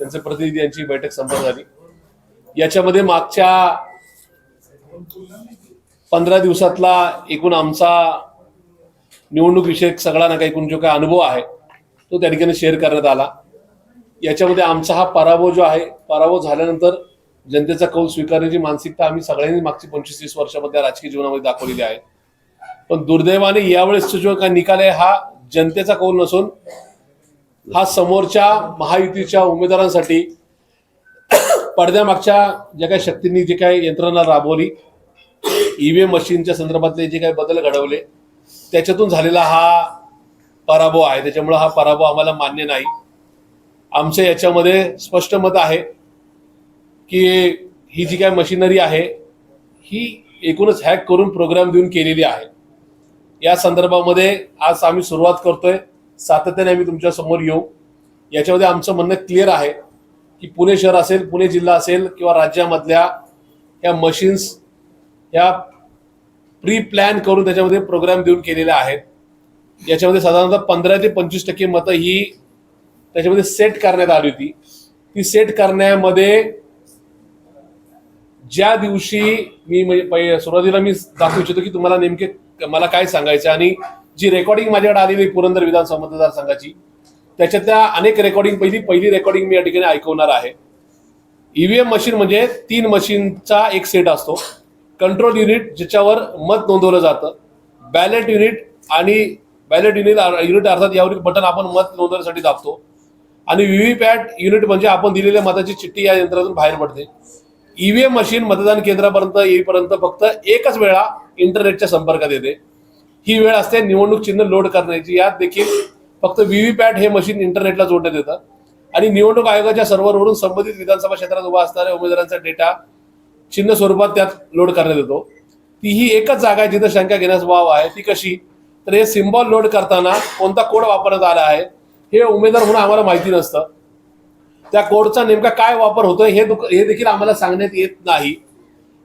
त्यांचे प्रतिनिधी यांची बैठक संपन्न झाली. याच्यामध्ये मागच्या पंधरा दिवसातला एकूण आमचा निवडणूक विषयक सगळा ना काही एकूण जो काही अनुभव आहे तो त्या ठिकाणी शेअर करण्यात आला. याच्यामध्ये आमचा हा पराभव जो आहे पराभव झाल्यानंतर जनतेचा कौल स्वीकारण्याची मानसिकता आम्ही सगळ्यांनी मागची पंचवीस तीस वर्षामध्ये राजकीय जीवनामध्ये दाखवलेली आहे. पण दुर्दैवाने यावेळेस जो काही निकाल आहे हा जनतेचा कौल नसून हा समोरच्या महायुतीच्या उमेदवारांसाठी पडद्यामागच्या ज्या काही शक्तींनी जी काही यंत्रणा राबवली ईव्हीएम मशीनच्या संदर्भातले जे काही बदल घडवले त्याच्यातून झालेला हा पराभव आहे. त्याच्यामुळे हा पराभव आम्हाला मान्य नाही. आमचं याच्यामध्ये स्पष्ट मत आहे की ही जी काय मशिनरी आहे ही एकूणच हॅक करून प्रोग्राम देऊन केलेली आहे. या संदर्भामध्ये आज आम्ही सुरुवात करतोय. सातत्याने आम्ही तुमच्यासमोर येऊ. याच्यामध्ये आमचं म्हणणं क्लिअर आहे की पुणे शहर असेल पुणे जिल्हा असेल किंवा राज्यामधल्या या मशीन्स या प्री प्लॅन करून त्याच्यामध्ये प्रोग्राम देऊन केलेल्या आहेत. याच्यामध्ये साधारणतः पंधरा ते पंचवीस टक्के मतं ही त्याच्यामध्ये सेट करण्यात आली होती. ती सेट करण्यामध्ये ज्या दिवशी मी म्हणजे सुरुवातीला मी दाखवू इच्छितो की तुम्हाला नेमके मला काय सांगायचं आणि जी रेकॉर्डिंग माझ्याकडे आलेली पुरंदर विधानसभा मतदारसंघाची त्याच्यातल्या अनेक रेकॉर्डिंग पहिली पहिली रेकॉर्डिंग मी या ठिकाणी ऐकवणार आहे. ईव्हीएम मशीन म्हणजे तीन मशीनचा एक सेट असतो. कंट्रोल युनिट ज्याच्यावर मत नोंदवलं जातं. बॅलेट युनिट आणि बॅलेट युनिट युनिट अर्थात यावरील बटन आपण मत नोंदवण्यासाठी दाबतो. आणि व्हीव्हीपॅट युनिट म्हणजे आपण दिलेल्या मताची चिठ्ठी या यंत्रातून बाहेर पडते. ईव्हीएम मशीन मतदान केंद्रापर्यंत येईपर्यंत फक्त एकच वेळा इंटरनेटच्या संपर्कात येते. ही वेळ असते निवडणूक चिन्ह लोड करण्याची. यात देखील फक्त व्हीव्हीपॅट हे मशीन इंटरनेटला जोडण्यात येतं. आणि निवडणूक आयोगाच्या सर्व्हरवरून संबंधित विधानसभा क्षेत्रात उभा असणाऱ्या उमेदवारांचा डेटा चिन्ह स्वरूपात त्यात लोड करण्यात येतो. ती ही एकच जागा आहे जिथं शंका घेण्यास वाव आहे. ती कशी? तर हे सिम्बॉल लोड करताना कोणता कोड वापरण्यात आला आहे हे उमेदवार म्हणून आम्हाला माहिती नसतं. त्या कोडचा नेमका काय वापर होतोय हे दुख हे देखील आम्हाला सांगण्यात येत नाही.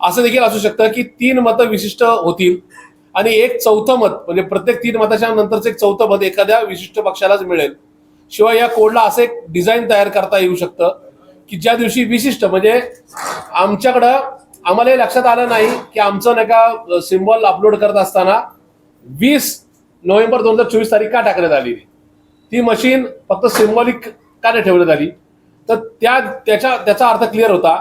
असं देखील असू शकतं की तीन मतं विशिष्ट होतील. आणि एक चौथं मत म्हणजे प्रत्येक तीन मताच्या नंतरचं एक चौथं मत एखाद्या विशिष्ट पक्षालाच मिळेल. शिवाय या कोडला असं एक डिझाईन तयार करता येऊ शकतं की ज्या दिवशी विशिष्ट म्हणजे आमच्याकडं आम्हाला हे लक्षात आलं नाही की आमचं नाही का सिम्बॉल अपलोड करत असताना वीस नोव्हेंबर दोन हजार चोवीस तारीख का टाकण्यात आली? ती मशीन फक्त सिम्बॉलिक का नाही ठेवण्यात आली? तर त्या त्याच्या त्याचा अर्थ क्लिअर होता.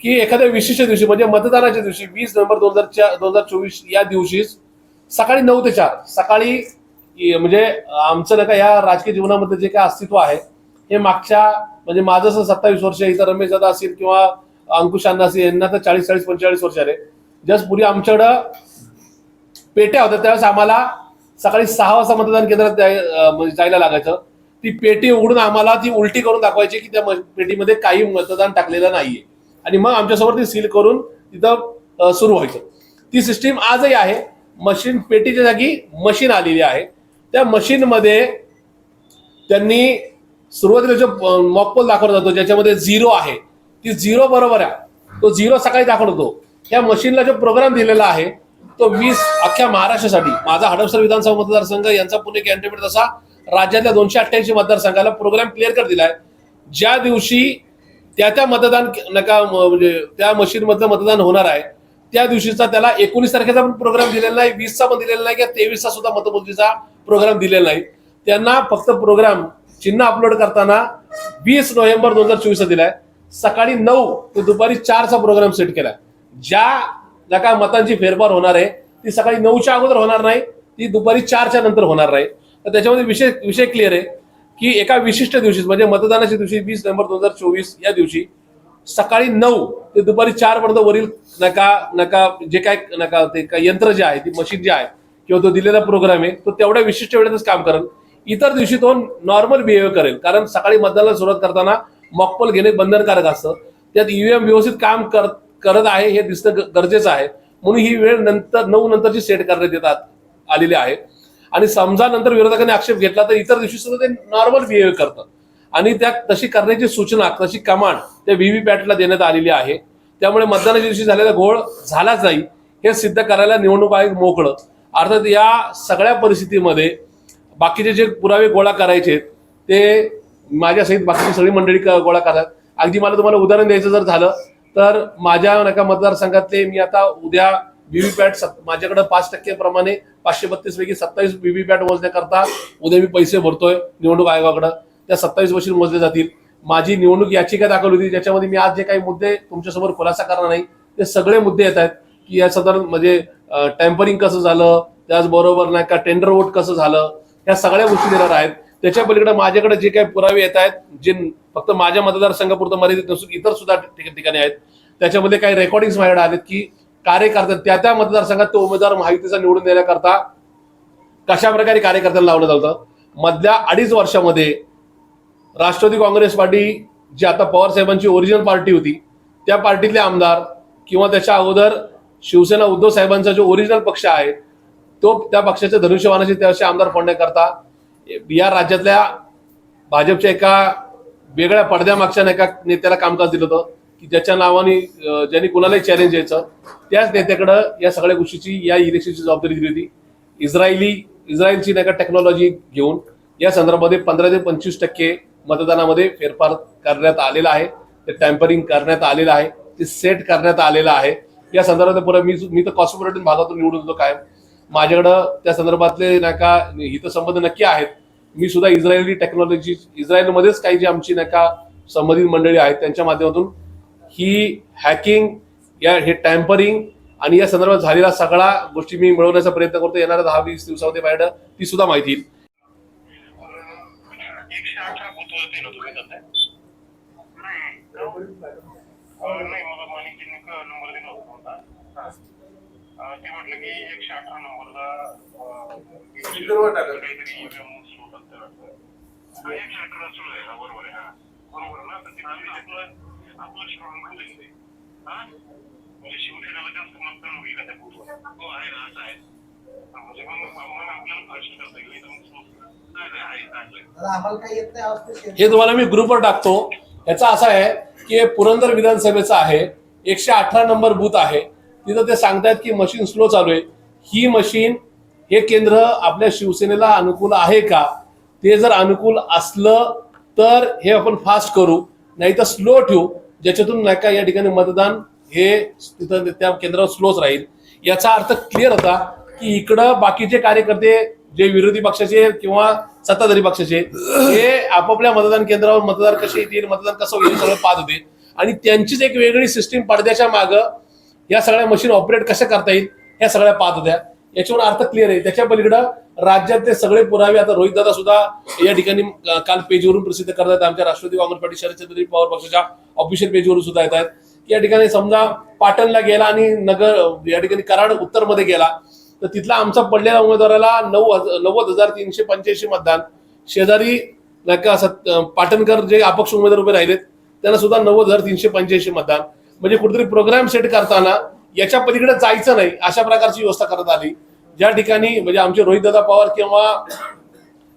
की एखाद्या विशिष्ट दिवशी म्हणजे मतदानाच्या दिवशी वीस नोव्हेंबर दोन हजार दोन हजार चोवीस या दिवशीच सकाळी नऊ ते चार सकाळी म्हणजे आमचं नाही का या राजकीय जीवनामध्ये जे काय अस्तित्व आहे हे मागच्या म्हणजे माझं सत्तावीस वर्ष इथं रमेश दादा असेल किंवा अंकुश अण्णा असेल यांना तर चाळीस चाळीस पंचेचाळीस वर्ष आले जस्ट पूर्वी आमच्याकडं पेट्या होत्या त्यावेळेस आम्हाला सकाळी सहा वाजता मतदान केंद्रात जाय- म्हणजे जायला लागायचं. ती पेटी उघडून आम्हाला ती उलटी करून दाखवायची की त्या पेटीमध्ये काही मतदान टाकलेलं नाहीये. आणि मग आमच्यासमोर ती सील करून तिथं सुरू व्हायचं. ती सिस्टीम आजही आहे. मशीन पेटीच्या जागी मशीन आलेली आहे. त्या मशीनमध्ये त्यांनी सुरुवातीला जो मॉकपोल दाखवला जातो ज्याच्यामध्ये झिरो आहे. ती झिरो बरोबर आहे. तो झिरो सकाळी दाखवतो त्या मशीनला जो प्रोग्राम दिलेला आहे तो वीस अख्ख्या महाराष्ट्रासाठी माझा हडपसर विधानसभा मतदारसंघ यांचा पुणे कॅन्डिडेट तसा राज्यातल्या दोनशे अठ्ठ्याऐंशी मतदारसंघाला प्रोग्राम क्लिअर कर दिलाय. ज्या दिवशी त्या त्या मतदान नका म्हणजे त्या मशीनमधलं मतदान होणार आहे. त्या दिवशीचा त्याला एकोणीस तारखेचा पण प्रोग्राम दिलेला नाही वीसचा पण दिलेला नाही किंवा तेवीसचा सुद्धा मतमोजणीचा प्रोग्राम दिलेला नाही. त्यांना फक्त प्रोग्राम चिन्ह अपलोड करताना वीस नोव्हेंबर दोन हजार चोवीसचा दिलाय. सकाळी नऊ ते दुपारी चारचा प्रोग्राम सेट केला ज्या नका मतांची फेरफार होणार आहे ती सकाळी नऊच्या अगोदर होणार नाही ती दुपारी चारच्या नंतर होणार नाही. तर त्याच्यामध्ये विषय विषय क्लिअर आहे. की एका विशिष्ट दिवशी म्हणजे मतदानाच्या दिवशी वीस नोव्हेंबर दोन हजार चोवीस या दिवशी सकाळी नऊ ते दुपारी चार पर्यंत वरील नका नका जे काय नका ते काय यंत्र जे आहे ती मशीन जे आहे किंवा तो दिलेला प्रोग्राम आहे तो तेवढ्या विशिष्ट वेळेतच काम करेल. इतर दिवशी तो नॉर्मल बिहेव्ह करेल. कारण सकाळी मतदानाला सुरुवात करताना मॉकपल घेणे बंधनकारक असतं. त्यात ईव्हीएम व्यवस्थित काम कर करत आहे हे दिसणं गरजेचं आहे. म्हणून ही वेळ नंतर नऊ नंतरची सेट करण्यात येतात आलेली आहे. आणि समजा नंतर विरोधकांनी आक्षेप घेतला तर इतर दिवशी सुद्धा ते नॉर्मल बिहेव्हिअर करतं आणि त्या तशी करण्याची सूचना तशी कमांड त्या व्हीव्हीपॅटला देण्यात आलेली आहे. त्यामुळे मतदानाच्या दिवशी झालेला घोळ झालाच नाही. हे सिद्ध करायला निवडणूक आयोग मोकळं. अर्थात या सगळ्या परिस्थितीमध्ये बाकीचे जे पुरावे गोळा करायचे ते माझ्यासहित बाकीची सगळी मंडळी क- गोळा करतात. अगदी मला तुम्हाला उदाहरण द्यायचं जर झालं तर माझ्या नका मतदारसंघातले मी आता उद्या व्हीव्हीपॅट माझ्याकडे पाच टक्के प्रमाणे पाचशे बत्तीस पैकी सत्तावीस व्हीव्हीपॅट मोजण्याकरता उद्या मी पैसे भरतोय निवडणूक आयोगाकडे. त्या सत्तावीस मशीन मोजले जातील. माझी निवडणूक याचिका दाखल होती ज्याच्यामध्ये मी आज जे काही मुद्दे तुमच्यासमोर खुलासा करणार नाही ते सगळे मुद्दे येत आहेत की या साधारण म्हणजे टेम्परिंग कसं झालं त्याचबरोबर नाही का टेंडर वोट कसं झालं या सगळ्या गोष्टी देणार आहेत. त्याच्या पलीकडे माझ्याकडे जे काही पुरावे येत आहेत जे फक्त माझ्या मतदारसंघापुरतं मर्यादित नसून इतर सुद्धा ठिकाणी आहेत त्याच्यामध्ये काही रेकॉर्डिंग माझ्याकडे आलेत की कार्यकर्त्या त्या त्या मतदारसंघात तो उमेदवार माहितीचा निवडून देण्याकरता कशा प्रकारे कार्यकर्त्यांना लावलं जातं? मधल्या अडीच वर्षामध्ये राष्ट्रवादी काँग्रेस पार्टी जी आता पवार साहेबांची ओरिजिनल पार्टी होती त्या पार्टीतले आमदार किंवा त्याच्या अगोदर शिवसेना उद्धव साहेबांचा जो ओरिजिनल पक्ष आहे तो त्या पक्षाच्या धनुष्यवानाचे त्याचे आमदार फोडण्याकरता या राज्यातल्या भाजपच्या एका वेगळ्या पडद्यामागच्या एका नेत्याला कामकाज दिलं होतं. की ज्याच्या नावाने ज्यांनी कुणालाही चॅलेंज यायचं त्याच नेत्याकडं या सगळ्या गोष्टीची या इलेक्शनची जबाबदारी दिली होती. इस्रायली इस्रायलची नाही का टेक्नॉलॉजी घेऊन या संदर्भामध्ये पंधरा ते पंचवीस टक्के मतदानामध्ये फेरफार करण्यात आलेला आहे. ते टॅम्परिंग करण्यात आलेलं आहे. ते सेट करण्यात आलेलं आहे. या संदर्भात पुरा मी मी तर कॉस्मोपॉलिटन भागातून निवडून होतो कायम. माझ्याकडं त्या संदर्भातले नाही का हितसंबंध नक्की आहेत. मी सुद्धा इस्रायली टेक्नॉलॉजी इस्रायलमध्येच काही जी आमची नाही का संबंधित मंडळी आहेत त्यांच्या माध्यमातून ही हॅकिंग या हे टॅम्परिंग आणि या संदर्भात झालेला सगळा गोष्टी मी मिळवण्याचा प्रयत्न करतो. येणाऱ्या दहा वीस दिवसामध्ये माझ्याकडं ती सुद्धा माहिती येईल. बरोबर ना? म्हणजे जास्त मतदान होईल का हो आहे ना असं आहे म्हणजे मग मग आपल्याला करता येईल हे तुम्हाला मी ग्रुपवर टाकतो. याचा असा आहे की पुरंदर विधानसभेचं आहे. एकशे अठरा नंबर बूथ आहे. तिथं ते सांगतायत की मशीन स्लो चालू आहे. ही मशीन हे केंद्र आपल्या शिवसेनेला अनुकूल आहे का? ते जर अनुकूल असलं तर हे आपण फास्ट करू. नाही तर स्लो ठेवू. ज्याच्यातून नाही का या ठिकाणी मतदान हे तिथं त्या केंद्रावर स्लोच राहील. याचा अर्थ क्लिअर होता की इकडं बाकीचे कार्यकर्ते जे विरोधी पक्षाचे किंवा सत्ताधारी पक्षाचे हे आपापल्या मतदान केंद्रावर मतदार कसे येतील मतदान कसं होईल सगळं पाहत होते. आणि त्यांचीच एक वेगळी सिस्टीम पडद्याच्या मागं या सगळ्या मशीन ऑपरेट कशा करता येईल ह्या सगळ्या पाहत होत्या. याच्यावर अर्थ क्लिअर आहे. त्याच्या पलीकडं राज्यातले सगळे पुरावे आता रोहित दादा सुद्धा या ठिकाणी काल पेजवरून प्रसिद्ध करतात आमच्या राष्ट्रवादी काँग्रेस पार्टी शरदचंद्र पवार पक्षाच्या ऑफिशियल पेजवरून सुद्धा येत आहेत. या ठिकाणी समजा पाटणला गेला आणि नगर या ठिकाणी कराड उत्तरमध्ये गेला तर तिथला आमचा पडलेल्या उमेदवाराला नऊ नव्वद हजार तीनशे पंच्याऐंशी मतदान. शेजारी नाही का सत- पाटणकर जे अपक्ष उमेदवार उभे राहिलेत त्यांना सुद्धा नव्वद हजार तीनशे पंच्याऐंशी मतदान. म्हणजे कुठेतरी प्रोग्राम सेट करताना याच्या पलीकडे जायचं नाही अशा प्रकारची व्यवस्था करण्यात आली. ज्या ठिकाणी म्हणजे आमचे रोहितदादा पवार किंवा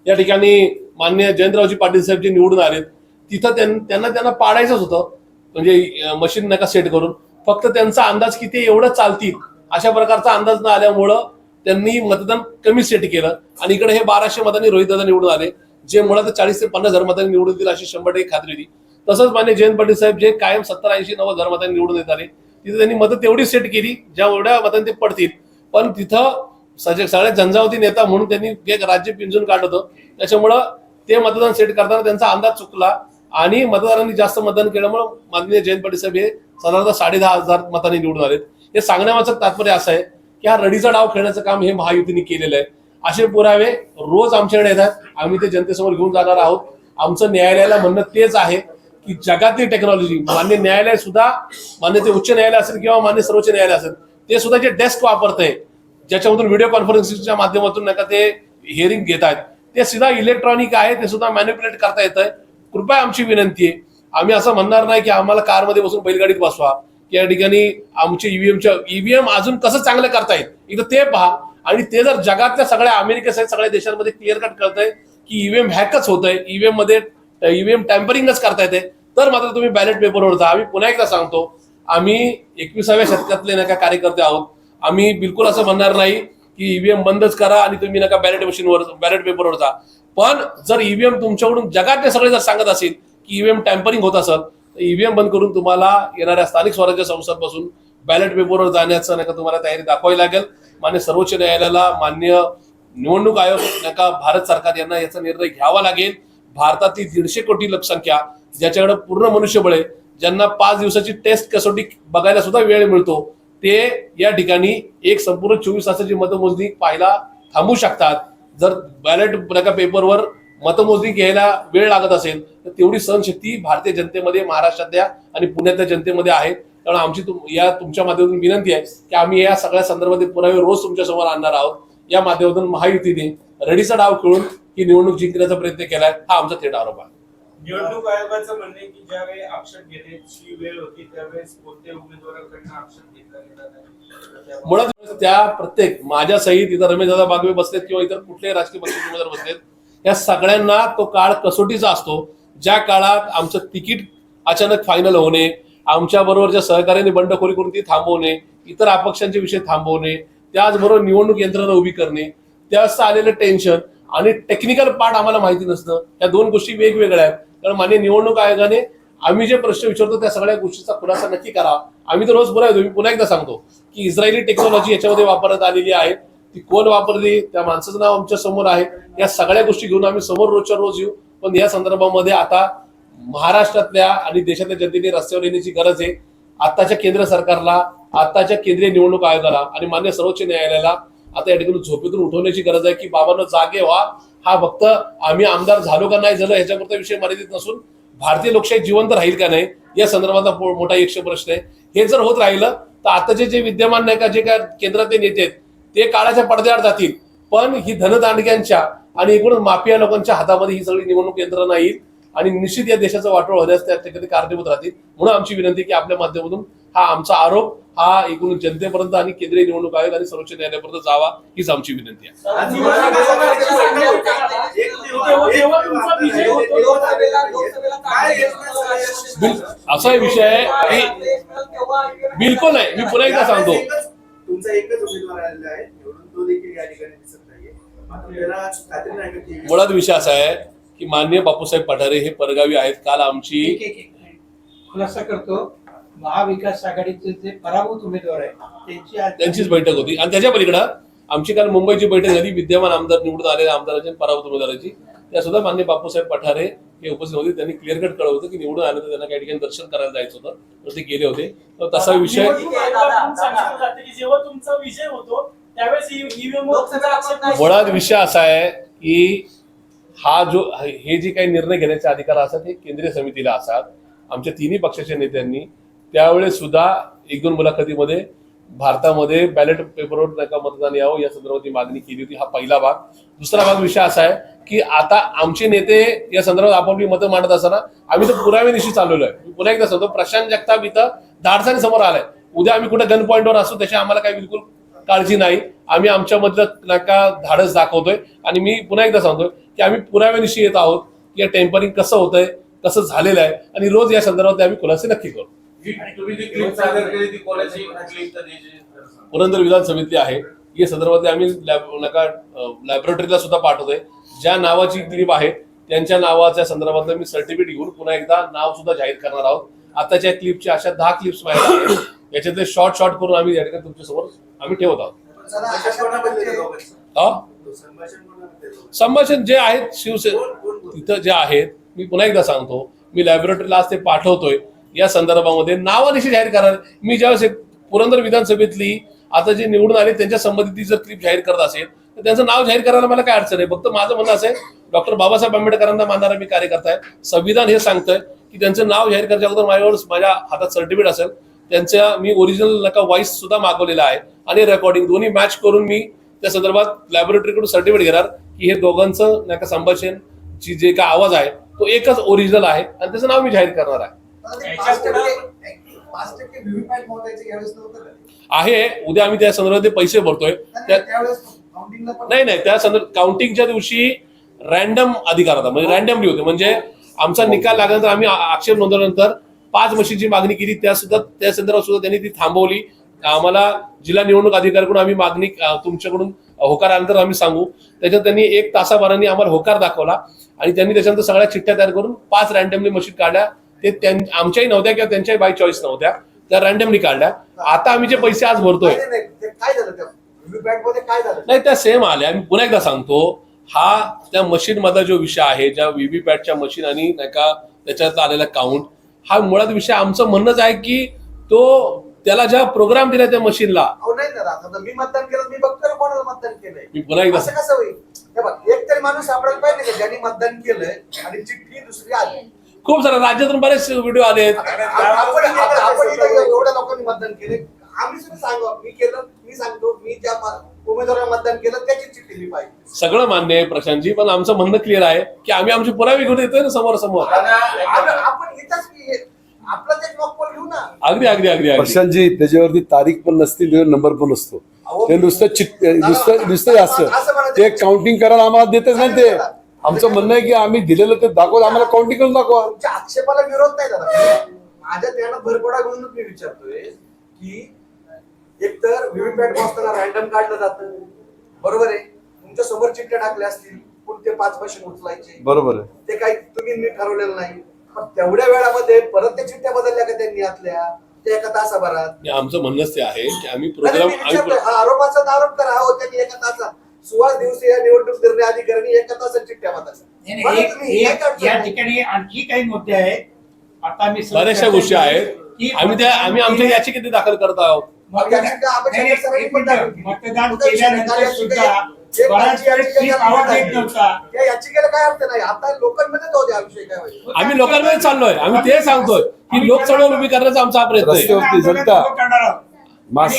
या ठिकाणी मान्य जयंतरावजी पाटील साहेब जे निवडून आलेत तिथं त्यांना त्यांना पाडायचंच होतं. म्हणजे मशीन नका सेट करून. फक्त त्यांचा अंदाज किती एवढं चालतील अशा प्रकारचा अंदाज न आल्यामुळं त्यांनी मतदान कमी सेट केलं. आणि इकडे हे बाराशे मतांनी रोहितदादा निवडून आले. जे मुळात चाळीस ते पन्नास हजार मतांनी निवडून येतील अशी शंभर टक्के खात्री होती. तसंच मान्य जयंत पाटील साहेब जे कायम सत्तर ऐंशी नव्वद हजार मतांनी निवडून येत आले तिथे त्यांनी मतं तेवढी सेट केली ज्या एवढ्या मतांनी ते पडतील. पण तिथं सगळे सगळ्यात झंझावती नेता म्हणून त्यांनी एक राज्य पिंजून काढलं होतं त्याच्यामुळं ते मतदान सेट करताना त्यांचा अंदाज चुकला आणि मतदारांनी जास्त मतदान केल्यामुळं माननीय जयंत पाटील साहेब हे साधारणतः साडे दहा हजार मतांनी निवडून आलेत. हे सांगण्यामागचं तात्पर्य असं आहे की हा रडीचा डाव खेळण्याचं काम हे महायुतीने केलेलं आहे. असे पुरावे रोज आमच्याकडे येतात आम्ही ते जनतेसमोर घेऊन जाणार आहोत. आमचं न्यायालयाला म्हणणं तेच आहे की जगातली टेक्नॉलॉजी मान्य न्यायालय सुद्धा मान्य ते उच्च न्यायालय असेल किंवा मान्य सर्वोच्च न्यायालय असेल ते सुद्धा जे डेस्क वापरत आहे ज्याच्यामधून व्हिडिओ कॉन्फरन्सिंगच्या माध्यमातून नका ते हिअरिंग घेत आहेत. ते सुद्धा इलेक्ट्रॉनिक आहे ते सुद्धा मॅन्युप्युलेट करता येत आहे कृपया आमची विनंती आहे. आम्ही असं म्हणणार नाही की आम्हाला कारमध्ये बसून बैलगाडीत बसवा या ठिकाणी आमचे ईव्हीएमच्या ईव्हीएम अजून कसं चांगलं करता येईल? इथं ते पहा. आणि ते जर जगातल्या सगळ्या अमेरिकेसह सगळ्या देशांमध्ये क्लिअर कट करताय की ईव्हीएम हॅकच होत आहे ईव्हीएममध्ये ईव्हीएम टॅम्परिंगच करता येते तर मात्र तुम्ही बॅलेट पेपरवर जा. आम्ही पुन्हा एकदा सांगतो आम्ही एकविसाव्या शतकातले नाही का कार्यकर्ते आहोत. आम्ही बिलकुल असं म्हणणार नाही की ईव्हीएम बंदच करा आणि तुम्ही नका बॅलेट मशीनवर बॅलेट पेपरवर जा. पण जर ईव्हीएम तुमच्याकडून जगातले सगळे जर सांगत असेल की ईव्हीएम टॅम्परिंग होत असेल तर ईव्हीएम बंद करून तुम्हाला येणाऱ्या स्थानिक स्वराज्य संस्थांपासून बॅलेट पेपरवर जाण्याचं नका तुम्हाला तयारी दाखवावी लागेल. मान्य सर्वोच्च न्यायालयाला मान्य निवडणूक आयोग नका भारत सरकार यांना याचा निर्णय घ्यावा लागेल. भारतातली दीडशे कोटी लोकसंख्या ज्याच्याकडे पूर्ण मनुष्यबळ आहे ज्यांना पाच दिवसाची टेस्ट कसोटी बघायला सुद्धा वेळ मिळतो ते या ठिकाणी एक संपूर्ण चोवीस तासाची मतमोजणी पाहायला थांबू शकतात. जर बॅलेट नका पेपरवर मतमोजणी घ्यायला वेळ लागत असेल तर तेवढी सहनशक्ती भारतीय जनतेमध्ये महाराष्ट्रातल्या आणि पुण्यातल्या जनतेमध्ये आहे. कारण आमची तुम या तुमच्या माध्यमातून विनंती आहे की आम्ही या सगळ्या संदर्भात पुरावे रोज तुमच्यासमोर आणणार आहोत. या माध्यमातून महायुतीने रडीचा डाव खेळून ही निवडणूक जिंकण्याचा प्रयत्न केलाय. हा आमचा थेट आरोप आहे. निवडणूक आयोगाचं म्हणणे की ज्यावेळी आक्षेप घेण्याची वेळ होती त्यावेळेस कोणत्या उमेदवाराकडनं आक्षेप घेतला गेला नाही? मुळात त्या प्रत्येक माझ्या सहित इतर रमेश दादा बागवे बसलेत किंवा इतर कुठलेही राजकीय पक्षाचे उमेदवार बसलेत या सगळ्यांना तो काळ कसोटीचा असतो ज्या काळात आमचं तिकीट अचानक फायनल होणे आमच्या बरोबरच्या सहकार्याने बंडखोरी करून ती थांबवणे इतर अपक्षांचे विषय थांबवणे त्याचबरोबर निवडणूक यंत्रणा उभी करणे त्यावेळेस आलेलं टेन्शन आणि टेक्निकल पार्ट आम्हाला माहिती नसतं. या दोन गोष्टी वेगवेगळ्या आहेत. कारण मान्य निवडणूक आयोगाने आम्ही जे प्रश्न विचारतो त्या सगळ्या गोष्टीचा खुलासा नक्की करा. आम्ही तर रोज बोलायचो मी पुन्हा एकदा सांगतो की इस्रायली टेक्नॉलॉजी याच्यामध्ये वापरण्यात आलेली आहे. ती कोण वापरली? त्या माणसाचं नाव आमच्यासमोर आहे. या सगळ्या गोष्टी घेऊन आम्ही समोर रोजच्या रोज येऊ. पण या संदर्भामध्ये आता महाराष्ट्रातल्या आणि देशातल्या जनतेने रस्त्यावर येण्याची गरज आहे. आत्ताच्या केंद्र सरकारला आत्ताच्या केंद्रीय निवडणूक आयोगाला आणि मान्य सर्वोच्च न्यायालयाला आता या ठिकाणी झोपेतून उठवण्याची गरज आहे की बाबांना जागे व्हा. हा फक्त आम्ही आमदार झालो का नाही झालो ह्याच्याकरता विषय मर्यादित नसून भारतीय लोकशाही जिवंत राहील का नाही या संदर्भातला मोठा एक प्रश्न आहे. हे जर होत राहिलं तर आताचे जे विद्यमान नाही का जे काय केंद्रातले नेते आहेत ते काळाच्या पडद्याआड जातील. पण ही धनदांडग्यांच्या आणि एकूणच माफिया लोकांच्या हातामध्ये ही सगळी निवडणूक यंत्रणा येईल. आणि निश्चित या देशाचं वाटोळ होण्यास त्या ठिकाणी कारणीभूत राहतील. म्हणून आमची विनंती आहे की आपल्या माध्यमातून हा आमचा आरोप हा एकूण जनतेपर्यंत आणि केंद्रीय निवडणूक आयोग आणि सर्वोच्च न्यायालयापर्यंत जावा हीच आमची विनंती आहे. असा विषय आहे की बिलकुल नाही. मी पुन्हा एकदा सांगतो. तुमचा एकच उमेदवार आलेला आहे. निवडून तो देखील या ठिकाणी दिसत नाहीये. मात्र त्याला खात्री नाही का TV मुळात विषय असा आहे की मान्य बापूसाहेब पठारे हे परगावी आहेत. काल आमची खुलासा करतो. महाविकास आघाडीचे जे पराभूत उमेदवार आहेत त्यांची त्यांचीच बैठक होती. आणि त्याच्या पलीकडं आमची काल मुंबईची बैठक झाली. विद्यमान आमदार निवडून आलेल्या आमदाराची पराभूत उमेदवाराची. त्या सुद्धा मान्य बापूसाहेब पठारे हे उपस्थित होते. त्यांनी क्लिअर कट कळवलं होतं की निवडून आलं तर त्यांना काही ठिकाणी दर्शन करायला जायचं होतं. तर ते गेले होते. तर तसा विषय जेव्हा तुमचा विजय होतो त्यावेळेस मुळात विषय असा आहे की हा जो हे जे काही निर्णय घेण्याचे अधिकार असतात हे केंद्रीय समितीला असतात. आमच्या तिन्ही पक्षाच्या नेत्यांनी त्यावेळेस सुद्धा एक दोन मुलाखतीमध्ये भारतामध्ये बॅलेट पेपरवर नका मतदान यावं या संदर्भात मागणी केली होती हा पहिला भाग. दुसरा भाग विषय असा आहे की आता आमचे नेते या संदर्भात आपण मतं मांडत असताना आम्ही तर पुराव्यानिशी चाललेलो आहे मी पुन्हा एकदा सांगतो प्रशांत जगताप इथं धाडसाने समोर आलाय. उद्या आम्ही कुठे गन पॉईंटवर असू त्याच्या आम्हाला काही बिलकुल काळजी नाही. आम्ही आमच्यामधलं नका धाडस दाखवतोय. आणि मी पुन्हा एकदा सांगतोय की आम्ही पुराव्यानिशी येत आहोत की या टेम्परिंग कसं होतंय कसं झालेलं आहे आणि रोज या संदर्भात आम्ही खुलासे नक्की करू. पुरंदर विधान समिती आहे. या संदर्भातले आम्ही नका लॅबोरेटरीला सुद्धा पाठवतोय. ज्या नावाची क्लिप आहे त्यांच्या नावाच्या संदर्भातलं मी सर्टिफिकेट घेऊन पुन्हा एकदा नाव सुद्धा जाहीर करणार आहोत. आताच्या क्लिपच्या अशा दहा क्लिप्स माहिती आहेत. याच्यातले शॉर्ट शॉर्ट करून आम्ही या ठिकाणी तुमच्यासमोर आम्ही ठेवत आहोत. संभाषण जे आहेत शिवसेना? तिथं जे आहेत मी पुन्हा एकदा सांगतो मी लॅबोरेटरीला आज ते पाठवतोय. या संदर्भामध्ये नावानिशी जाहीर करणार. मी ज्यावेळेस पुरंदर विधानसभेतली आता जे निवडून आले त्यांच्या संबंधित जर क्लिप जाहीर करत असेल तर त्यांचं नाव जाहीर करायला मला काय अडचण आहे? फक्त माझं म्हणणं असं आहे डॉक्टर बाबासाहेब आंबेडकरांना मानणारा मी कार्यकर्ता आहे. संविधान हे सांगतंय की त्यांचं नाव जाहीर करायच्या अगोदर माझ्यावर माझ्या हातात सर्टिफिकेट असेल. त्यांच्या मी ओरिजिनल नका व्हॉइस सुद्धा मागवलेला आहे. आणि रेकॉर्डिंग दोन्ही मॅच करून मी त्या संदर्भात लॅबोरेटरीकडून सर्टिफिकेट घेणार की हे दोघांचं नाही का संभाषण ची जे काय आवाज आहे तो एकच ओरिजिनल आहे आणि त्याचं नाव मी जाहीर करणार आहे. आहे. उद्या आम्ही त्या संदर्भात पैसे भरतोय. नाही, नाही. त्या संदर्भात काउंटिंगच्या दिवशी रॅन्डम अधिकार होता म्हणजे रॅन्डमली होते म्हणजे आमचा निकाल लागल्यानंतर आम्ही आक्षेप नोंदवल्यानंतर पाच मशीनची मागणी केली. त्या सुद्धा त्या संदर्भात सुद्धा त्यांनी ती थांबवली. आम्हाला जिल्हा निवडणूक अधिकाऱ्याकडून आम्ही मागणी तुमच्याकडून होकार आल्यानंतर आम्ही सांगू. त्याच्यात त्यांनी एक तासाभराने आम्हाला होकार दाखवला आणि त्यांनी त्याच्यानंतर सगळ्या चिठ्ठ्या तयार करून पाच रँडमली मशीन काढल्या. ते आमच्याही नव्हत्या किंवा त्यांच्याही बाय चॉईस नव्हत्या. त्या रँडमली काढल्या. आता आम्ही जे पैसे आज भरतोय नाही त्या सेम आल्या. मी पुन्हा एकदा सांगतो हा त्या मशीन मधला जो विषय आहे ज्या व्हीव्हीपॅटच्या मशीन आणि नाही का त्याच्यात आलेला काउंट हा मुळात विषय आमचं म्हणणंच आहे की तो त्याला ज्या प्रोग्राम दिला त्या मशीनला अहो नाही ना आता मी मतदान केलं मी बघतो ना कोणाला मतदान केलंय मी पुन्हा एकदा असं कसं होईल हे बघ एक तरी माणूस सापडायला पाहिजे का ज्यांनी मतदान केलंय आणि चिठ्ठी दुसरी आली खूप सारे राज्यातून बरेच व्हिडिओ आले आपण आपण- आपण इथं एवढ्या लोकांनी मतदान केले आम्ही सुद्धा सांगू मी केलं मी सांगतो मी ज्या उमेदवाराला मतदान केलं त्याची चिठ्ठी मी पाहिजे सगळं मान्य आहे प्रशांतजी पण आमचं म्हणणं क्लिअर आहे की आम्ही आमचे पुरावे घेऊन येतोय ना समोर समोर आणि आपण इथंच की अगदी अगदी अगदी अगदी. प्रशांतजी त्याच्यावरती तारीख पण नसती त्याच्यावर नंबर पण नसतो. ते नुसतं चिट नुसतं नुसतं असतं ते काउंटिंग करायला आम्हाला देतच नाही ते. आमचं म्हणणं आहे की आम्ही दिलेलं ते दाखवत आम्हाला काउंटिंग करून दाखवा. आक्षेपाला विरोध नाही दादा. माझ्या ध्यानात भरपडा घेऊनच मी विचारतोय की एकतर व्हीव्हीपॅट वाजताना रॅन्डम काढलं जातं. बरोबर आहे. तुमच्यासमोर चिठ्ठ्या टाकल्या असतील कोणते पाच मशीन उचलायचे? बरोबर आहे. ते काही तुम्ही ठरवलेलं नाही. पण तेवढ्या वेळामध्ये परत त्या चिठ्ठ्या बदलल्या का त्यांनी आतल्या? त्या एका तासाभरात. आमचं म्हणणंच ते आहे की आम्ही प्रोग्राम आरोपाचा आरोप करा हो त्यांनी एका तासात सुवास दिवशी या निवडणूक निर्णय अधिकाऱ्यांनी एका तासात चिठ्ठ्या बदलल्या? या ठिकाणी आणखी काही मुद्दे आहेत. आता मी बऱ्याचशा गोष्टी आहेत. की आम्ही त्या आम्ही आमच्या याची किती दाखल करत आहोत. मतदान केल्यानंतर सुद्धा याचिकेला काय अर्थ नाही? आता लोकांमध्ये तो द्या विषय काय आम्ही लोकांमध्ये चाललोय. आम्ही ते सांगतोय की लोक चळवळ उभी करण्याचा आमचा हा प्रयत्न जनता. मास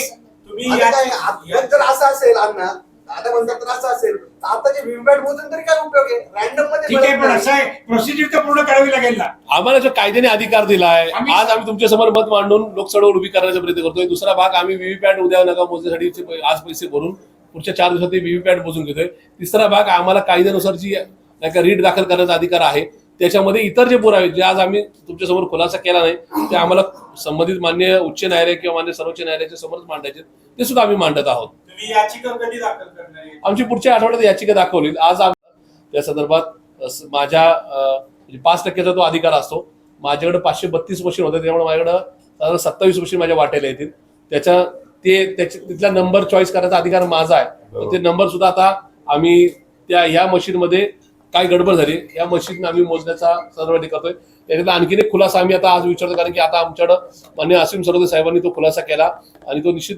जर असं असेल अण्णा आता म्हणतात तर असं असेल तर आता जे व्हीव्हीपॅट मोजून तरी काय उपयोग आहे? रॅन्डममध्ये ठीक आहे मिळत पण. असं आहे प्रोसिजर तर पूर्ण करावी लागेल ना. आम्हाला जो कायद्याने अधिकार दिलाय आज आम्ही तुमच्यासमोर मत मांडून लोक चळवळ उभी करण्याचा प्रयत्न करतोय. दुसरा भाग आम्ही व्हीव्हीपॅट उद्या नका मोजण्यासाठी आज पैसे भरून पुढच्या चार दिवसात ते व्हीव्हीपॅट मोजून घेतोय. तिसरा भाग आम्हाला कायद्यानुसारची नाही का रीट दाखल करण्याचा अधिकार आहे. त्याच्यामध्ये इतर जे पुरावे जे आज आम्ही तुमच्यासमोर खुलासा केला नाही ते आम्हाला संबंधित मान्य उच्च न्यायालय किंवा मान्य सर्वोच्च न्यायालयाच्या समोरच मांडायचे. ते सुद्धा आम्ही मांडत आहोत. तुम्ही याचिका कधी दाखल करणार आहे? आमची पुढच्या आठवड्यात याचिका दाखवली. आज त्या संदर्भात माझ्या म्हणजे पाच टक्क्याचा तो अधिकार असतो. माझ्याकडे पाचशे बत्तीस मशीन होते त्यामुळे माझ्याकडे साधारण सत्तावीस मशीन माझ्या वाटेला येतील. त्याच्या ते त्याच्या तिथला नंबर चॉईस करायचा अधिकार माझा आहे. ते नंबर सुद्धा आता आम्ही त्या ह्या मशीनमध्ये काय गडबड झाली या मशीन आम्ही मोजण्याचा सर्व करतोय. त्याच्यातला आणखीन एक खुलासा आम्ही आता आज विचारतो कारण की आता आमच्याकडं मान्य असीम सरोदे साहेबांनी तो खुलासा केला आणि तो निश्चित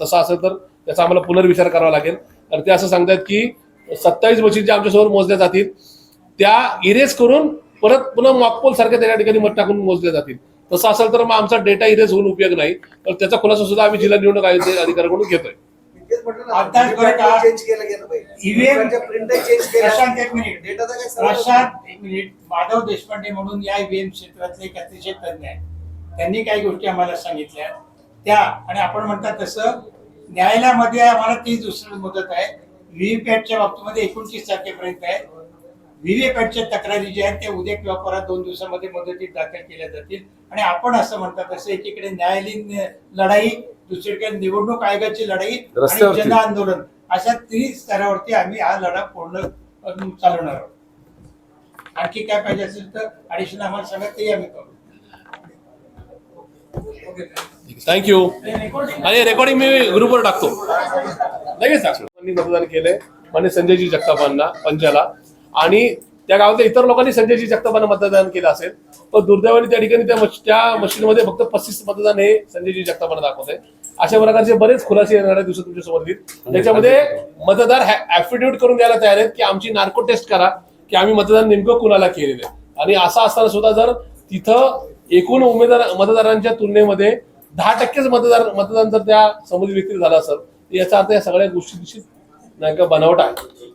तसा असेल तर त्याचा आम्हाला पुनर्विचार करावा लागेल. तर ते असं सांगतात की सत्तावीस मशीन ज्या आमच्यासमोर मोजल्या जातील त्या इरेज करून परत पुन्हा मॉकपोल सारख्या त्या ठिकाणी मत टाकून मोजल्या जातील. तसं असेल तर मग आमचा डेटा इरेज होऊन उपयोग नाही. तर त्याचा खुलासा सुद्धा आम्ही जिल्हा निवडणूक आयोग अधिकाऱ्याकडून घेतोय. मिनिट माधव देशपांडे म्हणून या ईव्हीएम क्षेत्रातले एक अतिशय तज्ञ आहेत. त्यांनी काही गोष्टी आम्हाला सांगितल्या. त्या आणि आपण म्हणतात तसं न्यायालयामध्ये आम्हाला तीस दुसरी मुदत आहे. व्हीव्हीपॅटच्या बाबतीमध्ये एकोणतीस तारखेपर्यंत आहे. व्हीव्हीपॅटच्या तक्रारी ज्या आहेत त्या उद्या किंवा परत दोन दिवसामध्ये मुदतीत दाखल केल्या जातील. आणि आपण असं म्हणतात तसं एकीकडे न्यायालयीन लढाई दुसरीकडे निवडणूक आयोगाची लढाई आणि. जन आंदोलन अशा तिन्ही स्तरावरती आम्ही हा लढा पूर्ण चालवणार आहोत. आणखी काय पाहिजे असेल तर ऍडिशनल आम्हाला सांगा ते आम्ही करू. थँक्यू आणि रेकॉर्डिंग मी ग्रुपवर टाकतो. लगेच टाकतो. त्यांनी मतदान केलंय म्हणजे संजयजी जगतापांना पंचाला आणि त्या गावातल्या इतर लोकांनी संजयजी जगतापांना मतदान केलं असेल. पण दुर्दैवाने त्या ठिकाणी त्या त्या मशीनमध्ये फक्त पस्तीस मतदान हे संजयजी जगतापांना दाखवत आहे अशा प्रकारचे बरेच खुलासे येणाऱ्या दिवसात तुमच्यासमोर येतील त्याच्यामध्ये मतदार ऍफिडेव्हिट करून द्यायला तयार आहेत की आमची नार्को टेस्ट करा की आम्ही मतदान नेमकं कुणाला केलेलं आहे आणि असं असताना सुद्धा जर तिथं एकूण उमेदवार मतदारांच्या तुलनेमध्ये दहा टक्केच मतदार मतदान जर त्या संबंधित व्यक्तीला झालं असेल तर याचा अर्थ या सगळ्या गोष्टी निश्चित नाही का बनावट आहे